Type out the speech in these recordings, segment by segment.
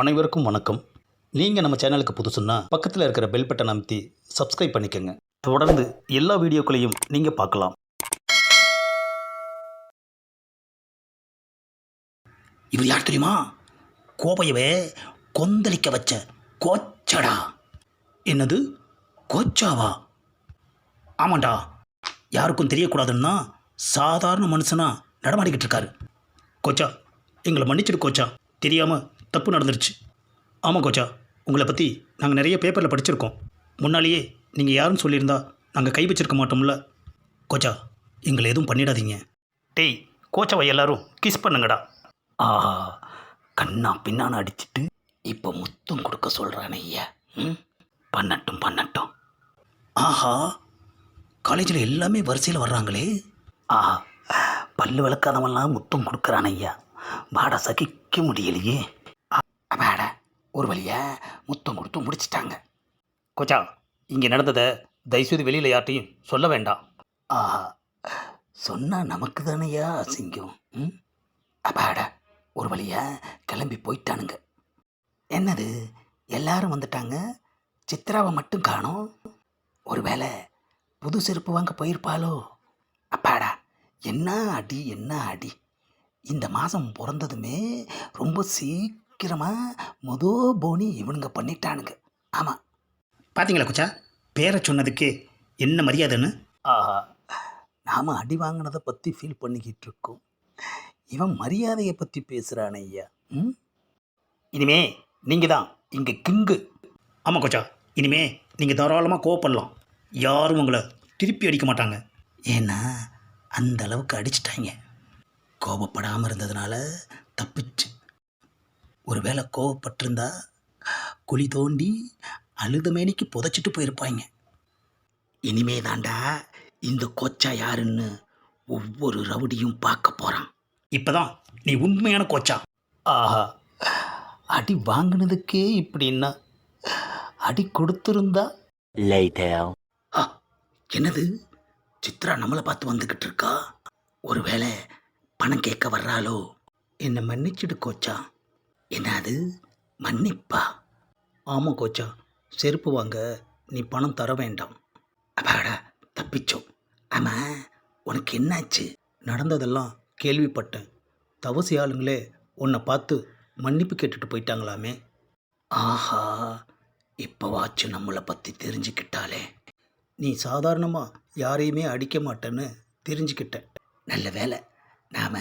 அனைவருக்கும் வணக்கம். நீங்கள் நம்ம சேனலுக்கு புதுசுன்னா பக்கத்தில் இருக்கிற பெல் பட்டன் அமைத்தி சப்ஸ்கிரைப் பண்ணிக்கோங்க. தொடர்ந்து எல்லா வீடியோக்களையும் நீங்கள் பார்க்கலாம். இவர் யார் தெரியுமா? கோபையவே கொந்தளிக்க வச்ச கோச்சடா. என்னது? கோச்சாவா? ஆமாண்டா. யாருக்கும் தெரியக்கூடாதுன்னா சாதாரண மனுஷனாக நடமாடிக்கிட்டு இருக்காரு. கோச்சா எங்களை மன்னிச்சிடு கோச்சா. தெரியாமல் தப்பு நடந்துருச்சு. ஆமாம் கோச்சா. உங்களை பற்றி நாங்கள் நிறைய பேப்பரில் படிச்சிருக்கோம். முன்னாலேயே நீங்கள் யாருன்னு சொல்லியிருந்தா நாங்கள் கை வச்சிருக்க மாட்டோம்ல. கோச்சா எங்களை எதுவும் பண்ணிடாதீங்க. டேய் கோச்சாவை எல்லாரும் கிஸ் பண்ணுங்கடா. ஆஹா கண்ணா பின்னான்னு அடிச்சிட்டு இப்போ முத்தம் கொடுக்க சொல்கிறானே ஐயா. ம்? பண்ணட்டும் பண்ணட்டும். ஆஹா காலேஜில் எல்லாமே வரிசையில் வர்றாங்களே. ஆஹா பல்லு விளக்காதவன்லாம் முத்தம் கொடுக்குறான் ஐயா. வாட சகிக்க முடியலையே. ஒரு வழியா முத்தம் கொடுத்து முடிச்சிட்டாங்க. கொச்சா இங்கே நடந்ததை தயவுசெய்து வெளியில் யார்ட்டையும் சொல்ல வேண்டாம். ஆஹா சொன்னால் நமக்கு தானையா அசிங்கம்? ம்? அப்பாட ஒரு வழியா கிளம்பி போயிட்டானுங்க. என்னது எல்லாரும் வந்துட்டாங்க? சித்ராவை மட்டும் காணோம்? ஒருவேளை புது செருப்பு வாங்க போயிருப்பாளோ? அப்பாடா என்ன அடி என்ன அடி. இந்த மாதம் பிறந்ததுமே ரொம்ப சீக்கிரம் சீக்கிரமாக மொத போனி இவனுங்க பண்ணிட்டானுங்க. ஆமாம் பார்த்தீங்களா குச்சா? பேரை சொன்னதுக்கு என்ன மரியாதைன்னு? ஆஹா. நாம் அடி வாங்கினதை பற்றி ஃபீல் பண்ணிக்கிட்டு இருக்கோம். இவன் மரியாதையை பற்றி பேசுகிறான் ஐயா. ம்? இனிமே நீங்கள் தான் இங்கே கிங்கு. ஆமாம் கோச்சா. இனிமே நீங்கள் தாராளமாக கோவப்படலாம் யாரும் உங்களை திருப்பி அடிக்க மாட்டாங்க. ஏன்னா அந்த அளவுக்கு அடிச்சிட்டாங்க. கோபப்படாமல் இருந்ததுனால தப்பிச்சு. ஒருவேளை கோவப்பட்டிருந்தா குழி தோண்டி அழுத மேனிக்கு புதைச்சிட்டு போயிருப்பாங்க இனிமே தாண்டா இந்த கோச்சா யாருன்னு ஒவ்வொரு ரவுடியும் பார்க்க போகிறான் இப்போதான் நீ உண்மையான கோச்சா. ஆஹா அடி வாங்கினதுக்கே இப்படின்னா அடி கொடுத்துருந்தா? ஆ, என்னது? சித்ரா நம்மளை பார்த்து வந்துக்கிட்டு இருக்கா? ஒருவேளை பணம் கேட்க வர்றாளோ? என்னை மன்னிச்சிடு கோச்சா. என்னது? மன்னிப்பா. ஆமாம் கோச்சா செருப்பு வாங்க நீ பணம் தர வேண்டாம். அப்பாடா தப்பிச்சோம் ஆமாம் உனக்கு என்னாச்சு? நடந்ததெல்லாம் கேள்விப்பட்டேன். தவசி ஆளுங்களே உன்னை பார்த்து மன்னிப்பு கேட்டுட்டு போயிட்டாங்களாமே. ஆஹா இப்போவாச்சும் நம்மளை பற்றி தெரிஞ்சுக்கிட்டாலே. நீ சாதாரணமாக யாரையுமே அடிக்க மாட்டேன்னு தெரிஞ்சுக்கிட்டேன். நல்ல வேலை நாம்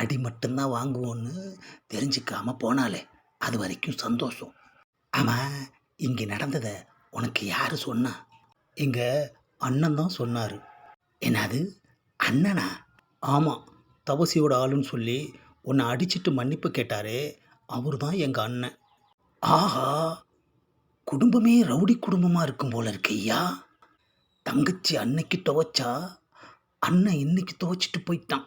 அடி மட்டும்தான் வாங்குவோன்னு தெரிஞ்சுக்காம போனாலே அது வரைக்கும் சந்தோஷம். ஆமாம் இங்கே நடந்ததை உனக்கு யார் சொன்னா? எங்கள் அண்ணன் தான் சொன்னார். என்னது? அண்ணனா? ஆமாம் தவசியோட ஆளுன்னு சொல்லி உன்னை அடிச்சிட்டு மன்னிப்பு கேட்டாரே. அவர் தான் எங்கள் அண்ணன். ஆஹா குடும்பமே ரவுடி குடும்பமாக இருக்கும் போல இருக்கு ஐயா. தங்கச்சி அன்னைக்கு துவைச்சா அண்ணன் இன்னைக்கு துவைச்சிட்டு போயிட்டான்.